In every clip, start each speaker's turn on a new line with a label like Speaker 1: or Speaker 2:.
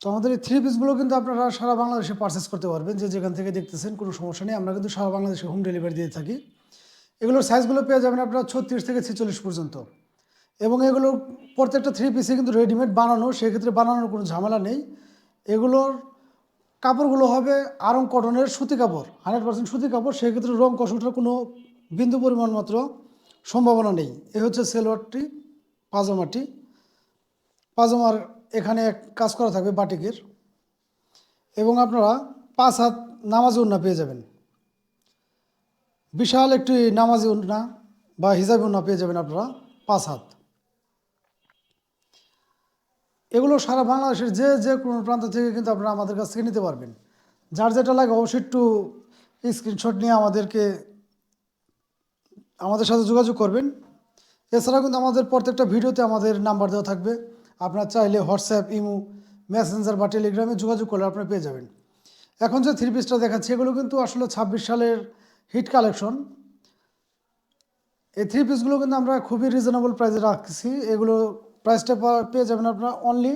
Speaker 1: তো আমাদের এই থ্রি পিসগুলো কিন্তু আপনারা সারা বাংলাদেশে পারচেস করতে পারবেন। যে যেখান থেকে দেখতেছেন, কোনো সমস্যা নেই। আমরা কিন্তু সারা বাংলাদেশে হোম ডেলিভারি দিয়ে থাকি। এগুলোর সাইজগুলো পেয়ে যাবেন আপনারা ছত্রিশ থেকে ছেচল্লিশ পর্যন্ত। এবং এগুলোর প্রত্যেকটা থ্রি পিসে কিন্তু রেডিমেড বানানো, সেক্ষেত্রে বানানোর কোনো ঝামেলা নেই। এগুলোর কাপড়গুলো হবে আরং কটনের সুতি কাপড় হান্ড্রেড পার্সেন্ট সুতি কাপড়। সেক্ষেত্রে রং কষটার কোনো বিন্দু পরিমাণ মাত্র সম্ভাবনা নেই। এ হচ্ছে সেলোয়ারটি, পাজামাটি। পাজামার এখানে এক কাজ করা থাকবে বাটিকের। এবং আপনারা পাঁচ হাত নামাজি উন্না পেয়ে যাবেন। বিশাল একটি নামাজি উন্না বা হিজাবি উন্না পেয়ে যাবেন আপনারা পাঁচ হাত। এগুলো সারা বাংলাদেশের যে যে কোনো প্রান্ত থেকে কিন্তু আপনারা আমাদের কাছ থেকে নিতে পারবেন। যার যেটা লাগে অবশ্যই একটু স্ক্রিনশট নিয়ে আমাদেরকে আমাদের সাথে যোগাযোগ করবেন। এছাড়াও কিন্তু আমাদের প্রত্যেকটা ভিডিওতে আমাদের নাম্বার দেওয়া থাকবে। আপনার চাইলে হোয়াটসঅ্যাপ, ইমো, মেসেঞ্জার বা টেলিগ্রামে যোগাযোগ করলে আপনি পেয়ে যাবেন। এখন যে থ্রি পিসটা দেখাচ্ছি, এগুলো কিন্তু আসলে ছাব্বিশ সালের হিট কালেকশন এই থ্রি পিসগুলো কিন্তু আমরা খুবই রিজনেবল প্রাইসে রাখছি। এগুলো প্রাইসটা পেয়ে যাবেন আপনার অনলি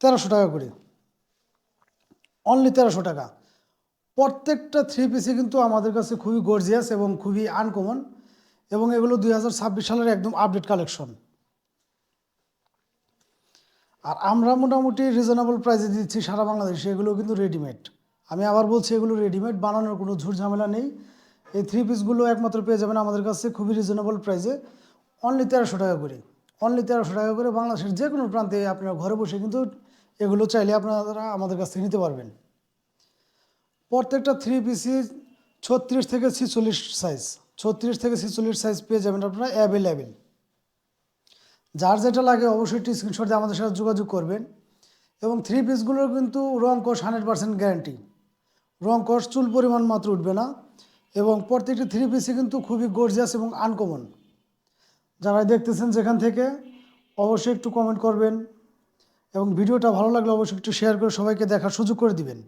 Speaker 1: তেরোশো টাকা করে। অনলি তেরোশো টাকা। প্রত্যেকটা থ্রি পিসই কিন্তু আমাদের কাছে খুবই গর্জিয়াস এবং খুবই আনকমন এবং এগুলো দুই হাজার ছাব্বিশ সালের একদম আপডেট কালেকশন আর আমরা মোটামুটি রিজনেবল প্রাইসে দিচ্ছি সারা বাংলাদেশে, এগুলো কিন্তু রেডিমেড আমি আবার বলছি, এগুলো রেডিমেড বানানোর কোনো ঝুট ঝামেলা নেই। এই থ্রি পিসগুলো একমাত্র পেয়ে যাবেন আমাদের কাছে খুবই রিজনেবল প্রাইসে অনলি তেরোশো টাকা করে। অনলি তেরোশো টাকা করে বাংলাদেশের যে কোনো প্রান্তে আপনারা ঘরে বসে কিন্তু এগুলো চাইলে আপনারা আমাদের কাছ থেকে নিতে পারবেন। প্রত্যেকটা থ্রি পিসি ছত্রিশ থেকে ছিচল্লিশ সাইজ ছত্রিশ থেকে ছিচল্লিশ সাইজ পেয়ে যাবেন আপনারা অ্যাভেলেবেল যার যেটা লাগে অবশ্যই একটি স্ক্রিনশট দিয়ে আমাদের সাথে যোগাযোগ করবেন। এবং থ্রি পিসগুলোর কিন্তু রং কোষ হান্ড্রেড পার্সেন্ট গ্যারান্টি রং কোষ চুল পরিমাণ মাত্র উঠবে না। এবং প্রত্যেকটি থ্রি পিসই কিন্তু খুবই গর্জিয়াস এবং আনকমন যারা দেখতেছেন যেখান থেকে, অবশ্যই একটু কমেন্ট করবেন। এবং ভিডিওটা ভালো লাগলে অবশ্যই একটু শেয়ার করে সবাইকে দেখার সুযোগ করে দিবেন।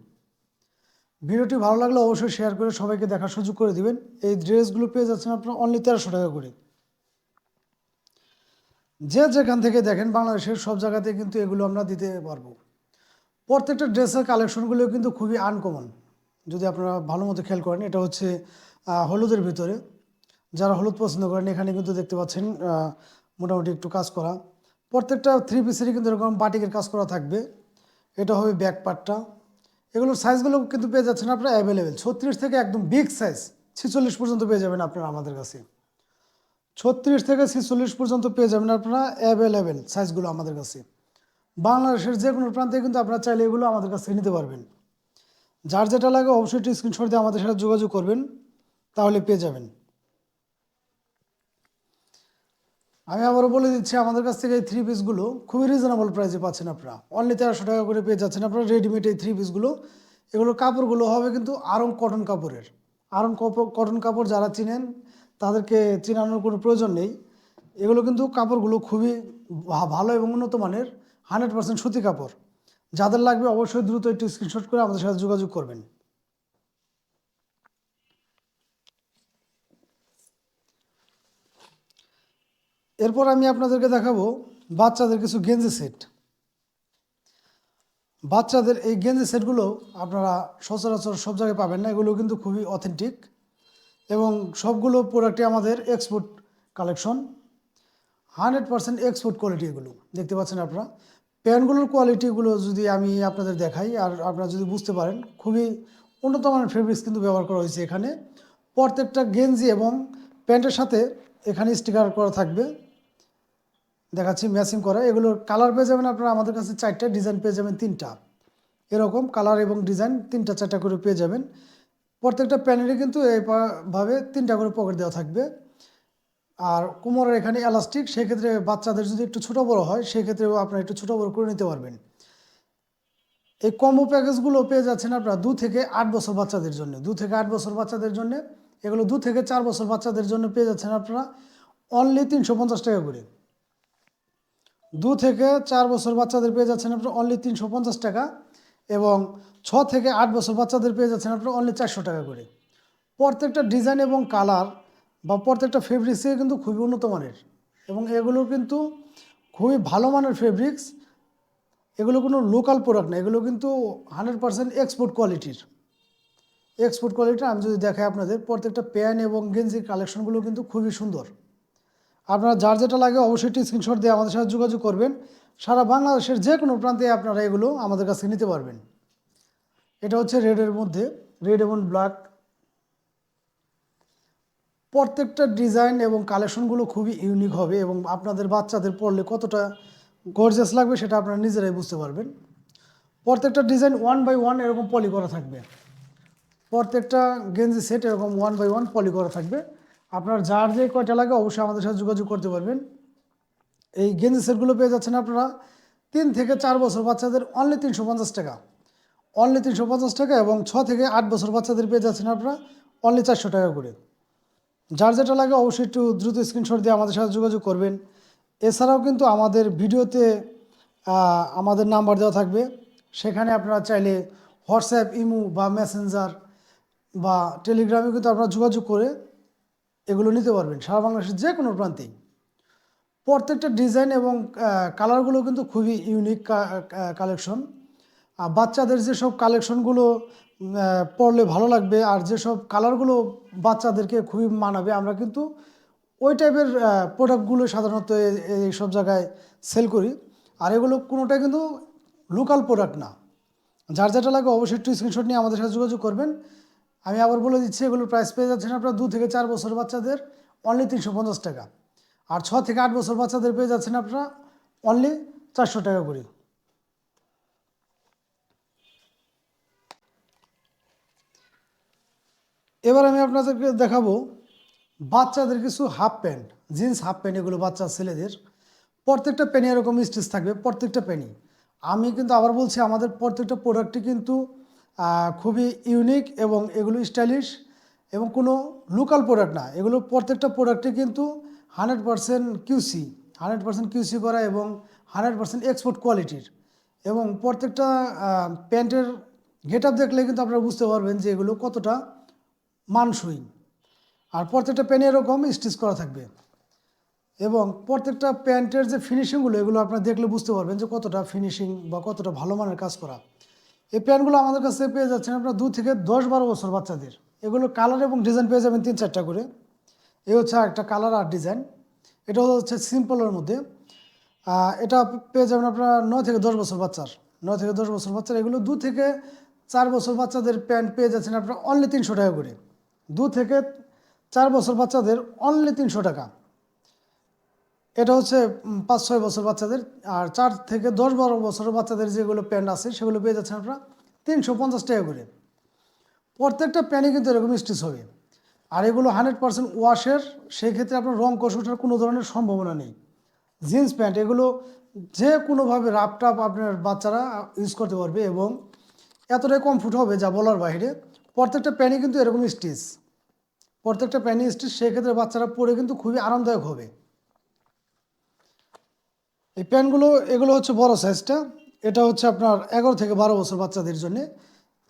Speaker 1: ভিডিওটি ভালো লাগলে অবশ্যই শেয়ার করে সবাইকে দেখার সুযোগ করে দিবেন। এই ড্রেসগুলো পেয়ে যাচ্ছেন আপনার অনলি তেরোশো টাকা করে। যে যেখান থেকে দেখেন বাংলাদেশের সব জায়গাতে কিন্তু এগুলো আমরা দিতে পারব। প্রত্যেকটা ড্রেসের কালেকশনগুলো কিন্তু খুবই আনকমন যদি আপনারা ভালো মতো খেয়াল করেন, এটা হচ্ছে হলুদের ভিতরে। যারা হলুদ পছন্দ করেন, এখানে কিন্তু দেখতে পাচ্ছেন মোটামুটি একটু কাজ করা। প্রত্যেকটা থ্রি পিসেরই কিন্তু এরকম বাটিকের কাজ করা থাকবে। এটা হবে ব্যাক পার্টটা এগুলোর সাইজগুলো কিন্তু পেয়ে যাচ্ছেন আপনারা অ্যাভেলেবেল ছত্রিশ থেকে একদম বিগ সাইজ ছেচল্লিশ পর্যন্ত পেয়ে যাবেন আপনারা আমাদের কাছে। ছত্রিশ থেকে ছেচল্লিশ পর্যন্ত পেয়ে যাবেন আপনারা অ্যাভেলেবেল সাইজগুলো আমাদের কাছে। বাংলাদেশের যে কোনো প্রান্তে কিন্তু আপনারা চাইলে এগুলো আমাদের কাছ নিতে পারবেন। যার যেটা লাগে অবশ্যই একটি স্ক্রিনশট দিয়ে আমাদের সাথে যোগাযোগ করবেন, তাহলে পেয়ে যাবেন। আমি আবারও বলে দিচ্ছি, আমাদের কাছ থেকে এই থ্রি পিসগুলো খুবই রিজনেবল প্রাইসে পাচ্ছেন আপনারা। অনলি তেরোশো টাকা করে পেয়ে যাচ্ছেন আপনারা রেডিমেড এই থ্রি পিসগুলো এগুলো কাপড়গুলো হবে কিন্তু আরং কটন কাপড়ের। আরং কপ- কটন কাপড় যারা চিনেন তাদেরকে চিনানোর কোনো প্রয়োজন নেই। এগুলো কিন্তু কাপড়গুলো খুবই ভালো এবং উন্নত মানের, হান্ড্রেড পার্সেন্ট সুতি কাপড়। যাদের লাগবে অবশ্যই দ্রুত একটু স্ক্রিনশট করে আমাদের সাথে যোগাযোগ করবেন। এরপর আমি আপনাদেরকে দেখাবো বাচ্চাদের কিছু গেঞ্জি সেট। বাচ্চাদের এই গেঞ্জি সেটগুলো আপনারা সচরাচর সব জায়গায় পাবেন না, এগুলো কিন্তু খুবই অথেন্টিক এবং সবগুলো প্রোডাক্টই আমাদের export collection hundred percent export quality এগুলো, দেখতে পাচ্ছেন আপনারা। প্যান্টগুলোর কোয়ালিটিগুলো যদি আমি আপনাদের দেখাই, আর আপনারা যদি বুঝতে পারেন, খুবই উন্নত মানের ফেব্রিক্স কিন্তু ব্যবহার করা হয়েছে এখানে। প্রত্যেকটা গেঞ্জি এবং প্যান্টের সাথে এখানে স্টিকার করা থাকবে। দেখাচ্ছি ম্যাচিং করা। এগুলোর কালার পেয়ে যাবেন আপনারা, আমাদের কাছে চারটা ডিজাইন পেয়ে যাবেন তিনটা। এরকম কালার এবং ডিজাইন তিনটা, চারটা করে পেয়ে যাবেন। প্রত্যেকটা প্যানেলে কিন্তু এইভাবে তিনটা করে পকেট দেওয়া থাকবে। আর কোমরের এখানে এলাস্টিক সেক্ষেত্রে বাচ্চাদের যদি একটু ছোটো বড়ো হয়, সেক্ষেত্রেও আপনারা একটু ছোটো বড়ো করে নিতে পারবেন। এই কম্বো প্যাকেজগুলো পেয়ে যাচ্ছেন আপনারা দু থেকে আট বছর বাচ্চাদের জন্য। দু থেকে আট বছর বাচ্চাদের জন্য, এগুলো দু থেকে চার বছর বাচ্চাদের জন্য পেয়ে যাচ্ছেন আপনারা অনলি তিনশো পঞ্চাশ টাকা করে। দু থেকে চার বছর বাচ্চাদের পেয়ে যাচ্ছেন আপনারা অনলি তিনশো পঞ্চাশ টাকা। এবং ছ থেকে আট বছর বাচ্চাদের পেয়ে যাচ্ছেন আপনার অনলি চারশো টাকা করে। প্রত্যেকটা ডিজাইন এবং কালার বা প্রত্যেকটা ফেব্রিক্সে কিন্তু খুবই উন্নত মানের। এবং এগুলো কিন্তু খুবই ভালো মানের ফেব্রিক্স এগুলো কোনো লোকাল প্রোডাক্ট না, এগুলো কিন্তু হান্ড্রেড পার্সেন্ট এক্সপোর্ট কোয়ালিটির এক্সপোর্ট কোয়ালিটি আমি যদি দেখাই আপনাদের, প্রত্যেকটা প্যান এবং গেঞ্জির কালেকশনগুলো কিন্তু খুবই সুন্দর। আপনারা যার যেটা লাগে অবশ্যই একটি স্ক্রিনশট দিয়ে আমাদের সাথে যোগাযোগ করবেন। সারা বাংলাদেশের যে কোনো প্রান্তে আপনারা এগুলো আমাদের কাছে নিতে পারবেন। এটা হচ্ছে রেডের মধ্যে রেড এবং ব্ল্যাক প্রত্যেকটা ডিজাইন এবং কালেকশনগুলো খুবই ইউনিক হবে এবং আপনাদের বাচ্চাদের পড়লে কতটা গর্জাস লাগবে সেটা আপনারা নিজেরাই বুঝতে পারবেন। প্রত্যেকটা ডিজাইন ওয়ান বাই ওয়ান এরকম পলি করা থাকবে। প্রত্যেকটা গেঞ্জি সেট এরকম ওয়ান বাই ওয়ান পলি করা থাকবে। আপনার যার যে কয়টা লাগে অবশ্যই আমাদের সাথে যোগাযোগ করতে পারবেন। এই গেঞ্জি সেটগুলো পেয়ে যাচ্ছেন আপনারা তিন থেকে চার বছর বাচ্চাদের অনলি তিনশো পঞ্চাশ টাকা। অনলি তিনশো পঞ্চাশ টাকা এবং ছ থেকে আট বছর বাচ্চাদের পেয়ে যাচ্ছেন আপনারা অনলি চারশো টাকা করে। যার যেটা লাগে অবশ্যই একটু দ্রুত স্ক্রিনশট দিয়ে আমাদের সাথে যোগাযোগ করবেন। এছাড়াও কিন্তু আমাদের ভিডিওতে আমাদের নাম্বার দেওয়া থাকবে। সেখানে আপনারা চাইলে হোয়াটসঅ্যাপ ইমো বা মেসেঞ্জার বা টেলিগ্রামে কিন্তু আপনারা যোগাযোগ করে এগুলো নিতে পারবেন। সারা বাংলাদেশের যে কোনো প্রান্তেই। প্রত্যেকটা ডিজাইন এবং কালারগুলো কিন্তু খুবই ইউনিক কালেকশন আর বাচ্চাদের যেসব কালেকশনগুলো পড়লে ভালো লাগবে আর যেসব কালারগুলো বাচ্চাদেরকে খুবই মানাবে, আমরা কিন্তু ওই টাইপের প্রোডাক্টগুলো সাধারণত এই সব জায়গায় সেল করি। আর এগুলো কোনোটাই কিন্তু লোকাল প্রোডাক্ট না। যার যেটা লাগে অবশ্যই একটু স্ক্রিনশট নিয়ে আমাদের সাথে যোগাযোগ করবেন। আমি আবার বলে দিচ্ছি এগুলোর প্রাইস পেয়ে যাচ্ছেন আপনার দু থেকে চার বছর বাচ্চাদের অনলি তিনশো পঞ্চাশ টাকা। আর ছ থেকে আট বছর বাচ্চাদের পেয়ে যাচ্ছেন আপনারা অনলি চারশো টাকা করে। এবার আমি আপনাদেরকে দেখাবো বাচ্চাদের কিছু half pant jeans half pant এগুলো বাচ্চা, ছেলেদের। প্রত্যেকটা প্যানে এরকম স্টিচ থাকবে, প্রত্যেকটা প্যানই আমি কিন্তু আবার বলছি, আমাদের প্রত্যেকটা প্রোডাক্টই কিন্তু খুবই ইউনিক এবং এগুলো স্টাইলিশ এবং কোনো লোকাল প্রোডাক্ট না। এগুলো প্রত্যেকটা প্রোডাক্টে কিন্তু hundred percent QC hundred percent QC করা এবং হান্ড্রেড পারসেন্ট এক্সপোর্ট কোয়ালিটির এবং প্রত্যেকটা প্যান্টের গেট আপ দেখলে কিন্তু আপনারা বুঝতে পারবেন যে এগুলো কতটা মানসই। আর প্রত্যেকটা প্যানে এরকম স্টিচ করা থাকবে। এবং প্রত্যেকটা প্যান্টের যে ফিনিশিংগুলো এগুলো আপনারা দেখলে বুঝতে পারবেন যে কতটা ফিনিশিং বা কতটা ভালো মানের কাজ করা। এই প্যান্টগুলো আমাদের কাছে পেয়ে যাচ্ছেন আপনার দু থেকে দশ বারো বছর বাচ্চাদের। এগুলো কালার এবং ডিজাইন পেয়ে যাবেন তিন চারটা করে। এই হচ্ছে একটা কালার আর ডিজাইন। এটা হচ্ছে সিম্পলের মধ্যে। এটা পেয়ে যাবেন আপনার নয় থেকে দশ বছর বাচ্চার। নয় থেকে দশ বছর বাচ্চার। এগুলো দু থেকে চার বছর বাচ্চাদের প্যান্ট পেয়ে যাচ্ছেন আপনার অনলি তিনশো টাকা করে। দু থেকে চার বছর বাচ্চাদের অনলি তিনশো টাকা। এটা হচ্ছে পাঁচ, ছয় বছর বাচ্চাদের, আর চার থেকে দশ বারো বছরের বাচ্চাদের যেগুলো প্যান্ট আছে, সেগুলো পেয়ে যাচ্ছেন আপনারা তিনশো পঞ্চাশ টাকা করে। প্রত্যেকটা প্যান্টই কিন্তু এরকম স্টিচ হবে। আর এগুলো হান্ড্রেড পার্সেন্ট ওয়াশের সেই ক্ষেত্রে আপনার রং কষ ওঠার কোনো ধরনের সম্ভাবনা নেই। জিন্স প্যান্ট, এগুলো যে কোনোভাবে রাপ টাপ আপনার বাচ্চারা ইউজ করতে পারবে এবং এতটাই কমফোর্ট হবে, যা বলার বাইরে, প্রত্যেকটা প্যান্টই কিন্তু এরকম স্টিচ প্রত্যেকটা প্যান্টই স্টিচ সেক্ষেত্রে বাচ্চারা পরে কিন্তু খুবই আরামদায়ক হবে। এই প্যান্টগুলো এগুলো হচ্ছে বড় সাইজটা। এটা হচ্ছে আপনার এগারো থেকে বারো বছর বাচ্চাদের জন্য।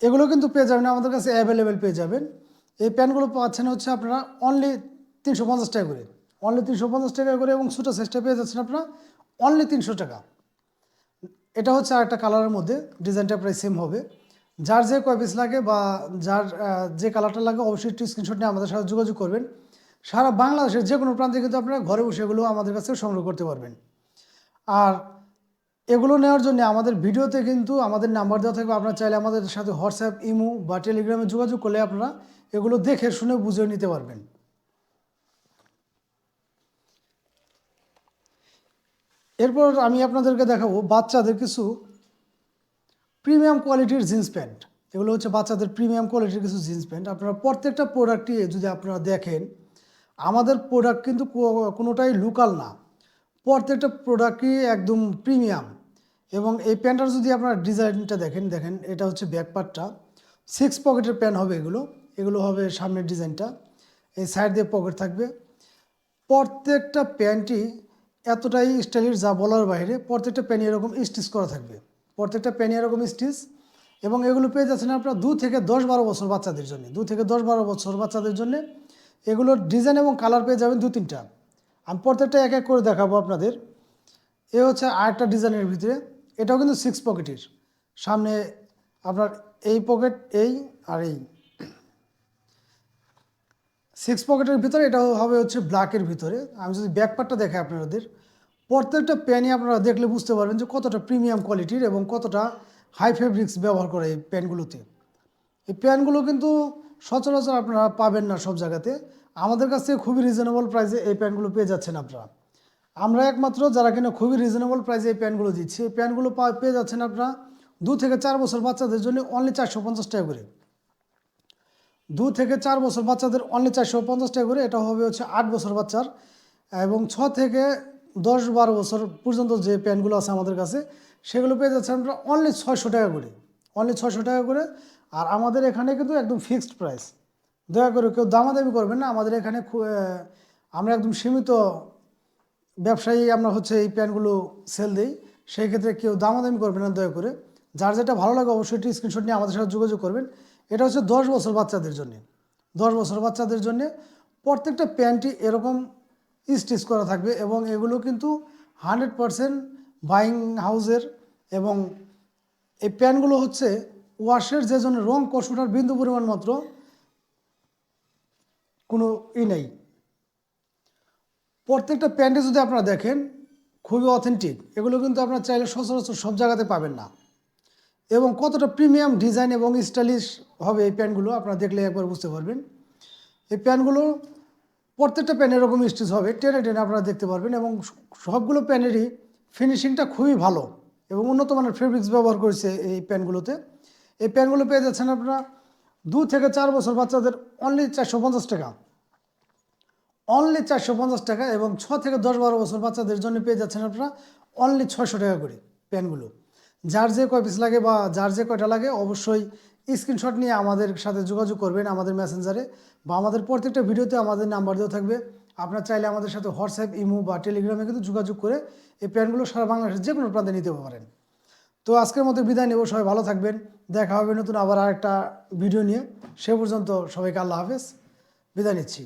Speaker 1: এগুলো কিন্তু পেয়ে যাবেন, আমাদের কাছে অ্যাভেলেবেল পেয়ে যাবেন। এই প্যান্টগুলো পাচ্ছেন হচ্ছে আপনারা অনলি তিনশো পঞ্চাশ টাকা করে। অনলি তিনশো পঞ্চাশ টাকা করে এবং ছোটো সাইজটা পেয়ে যাচ্ছেন আপনারা অনলি তিনশো টাকা। এটা হচ্ছে আরেকটা কালারের মধ্যে, ডিজাইনটা প্রায় সেম হবে। যার যে কয় পিস লাগে বা যার যে কালারটা লাগে অবশ্যই একটু স্ক্রিনশট নিয়ে আমাদের সাথে যোগাযোগ করবেন। সারা বাংলাদেশের যে কোনো প্রান্তে কিন্তু আপনারা ঘরে বসে এগুলো আমাদের কাছে সংগ্রহ করতে পারবেন। আর এগুলো নেওয়ার জন্য আমাদের ভিডিওতে কিন্তু আমাদের নাম্বার দেওয়া থাকবে। আপনারা চাইলে আমাদের সাথে হোয়াটসঅ্যাপ, ইমো বা টেলিগ্রামে যোগাযোগ করলে আপনারা এগুলো দেখে শুনে বুঝে নিতে পারবেন। এরপর আমি আপনাদেরকে দেখাবো বাচ্চাদের কিছু প্রিমিয়াম কোয়ালিটির জিন্স প্যান্ট। এগুলো হচ্ছে বাচ্চাদের প্রিমিয়াম কোয়ালিটির কিছু জিন্স প্যান্ট। আপনারা প্রত্যেকটা প্রোডাক্টই যদি আপনারা দেখেন, আমাদের প্রোডাক্ট কিন্তু কোনোটাই লোকাল না। প্রত্যেকটা প্রোডাক্টই একদম প্রিমিয়াম এবং এই প্যান্টটার যদি আপনারা ডিজাইনটা দেখেন দেখেন, এটা হচ্ছে ব্যাক পার্টটা সিক্স পকেটের প্যান্ট হবে এগুলো। এগুলো হবে সামনের ডিজাইনটা। এই সাইড দিয়ে পকেট থাকবে। প্রত্যেকটা প্যান্টই এতটাই স্টাইলিশ যা বলার বাইরে, প্রত্যেকটা প্যান্ট এরকম স্টিচ করা থাকবে। প্রত্যেকটা প্যান্ট এরকম স্টিচ এবং এগুলো পেয়ে যাচ্ছেন আপনার দু থেকে দশ বারো বছর বাচ্চাদের জন্য। দু থেকে দশ বারো বছর বাচ্চাদের জন্য এগুলোর ডিজাইন এবং কালার পেয়ে যাবেন দু তিনটা আমি প্রত্যেকটা এক এক করে দেখাবো আপনাদের। এ হচ্ছে আরেকটা ডিজাইনের ভিতরে। এটাও কিন্তু সিক্স পকেটের সামনে আপনার এই পকেট এই আর এই। সিক্স পকেটের ভিতরে এটা হবে হচ্ছে ব্ল্যাকের ভিতরে। আমি যদি ব্যাক পার্টটা দেখাই আপনাদের। প্রত্যেকটা প্যানই আপনারা দেখলে বুঝতে পারবেন যে কতটা প্রিমিয়াম কোয়ালিটির এবং কতটা হাই ফেব্রিক্স ব্যবহার করে এই প্যানগুলোতে এই প্যানগুলো কিন্তু সচরাচর আপনারা পাবেন না সব জায়গাতে। আমাদের কাছ খুবই রিজনেবল প্রাইসে এই প্যানগুলো পেয়ে যাচ্ছেন আপনারা। আমরা একমাত্র যারা কিনা খুবই রিজনেবল প্রাইসে এই প্যানগুলো দিচ্ছি। এই প্যানগুলো পা- পেয়ে যাচ্ছেন আপনারা দু থেকে চার বছর বাচ্চাদের জন্য অনলি চারশো পঞ্চাশ টাকা করে। দু থেকে চার বছর বাচ্চাদের অনলি চারশো পঞ্চাশ টাকা করে। এটা হবে হচ্ছে আট বছর বাচ্চার এবং ছ থেকে দশ বারো বছর পর্যন্ত যে প্যান্টগুলো আছে আমাদের কাছে, সেগুলো পেয়ে যাচ্ছেন আমরা অনলি ছয়শো টাকা করে। অনলি ছয়শো টাকা করে আর আমাদের এখানে কিন্তু একদম ফিক্সড প্রাইস দয়া করে কেউ দামাদামি করবেন না, আমাদের এখানে আমরা একদম সীমিত ব্যবসায়ী আমরা হচ্ছে এই প্যান্টগুলো সেল দিই। সেই ক্ষেত্রে কেউ দামাদামি করবেন না দয়া করে। যার যেটা ভালো লাগে অবশ্যই একটি স্ক্রিনশট নিয়ে আমাদের সাথে যোগাযোগ করবেন। এটা হচ্ছে দশ বছর বাচ্চাদের জন্য। দশ বছর বাচ্চাদের জন্য প্রত্যেকটা প্যান্টই এরকম স্টিচ করা থাকবে এবং এগুলো কিন্তু হান্ড্রেড পারসেন্ট বাইং হাউসের এবং এই প্যান্টগুলো হচ্ছে ওয়াশের যে জন্য রং কষুটার বিন্দু পরিমাণ মাত্র কোনো ই নেই। প্রত্যেকটা প্যান্টে যদি আপনারা দেখেন, খুবই অথেন্টিক এগুলো কিন্তু আপনারা চাইলে সচরাচর সব জায়গাতে পাবেন না। এবং কতটা প্রিমিয়াম ডিজাইন এবং স্টাইলিশ হবে এই প্যান্টগুলো আপনারা দেখলে একবার বুঝতে পারবেন। এই প্যান্টগুলো প্রত্যেকটা প্যান এরকম স্টিচ হবে, টেনে টেনে আপনারা দেখতে পারবেন এবং সবগুলো প্যানেরই ফিনিশিংটা খুবই ভালো এবং উন্নত মানের ফেব্রিক্স ব্যবহার করেছে এই প্যানগুলোতে এই প্যানগুলো পেয়ে যাচ্ছেন আপনারা দু থেকে চার বছর বাচ্চাদের অনলি চারশো পঞ্চাশ টাকা। অনলি চারশো পঞ্চাশ টাকা এবং ছ থেকে দশ বারো বছর বাচ্চাদের জন্য পেয়ে যাচ্ছেন আপনারা অনলি ছয়শো টাকা করে প্যানগুলো যার যে কয় পিস লাগে বা যার যে কয়টা লাগে অবশ্যই স্ক্রিনশট নিয়ে আমাদের সাথে যোগাযোগ করবেন আমাদের মেসেঞ্জারে বা আমাদের প্রত্যেকটা ভিডিওতে আমাদের নাম্বার দেওয়া থাকবে। আপনার চাইলে আমাদের সাথে হোয়াটসঅ্যাপ ইমো বা টেলিগ্রামে কিন্তু যোগাযোগ করে এই প্যানগুলো সারা বাংলাদেশের যে কোনো প্রান্তে নিতে পারেন। তো আজকের মতো বিদায় নেব, সবাই ভালো থাকবেন। দেখা হবে নতুন আবার আরেকটা ভিডিও নিয়ে। সে পর্যন্ত সবাইকে আল্লাহ হাফেজ। বিদায় নিচ্ছি।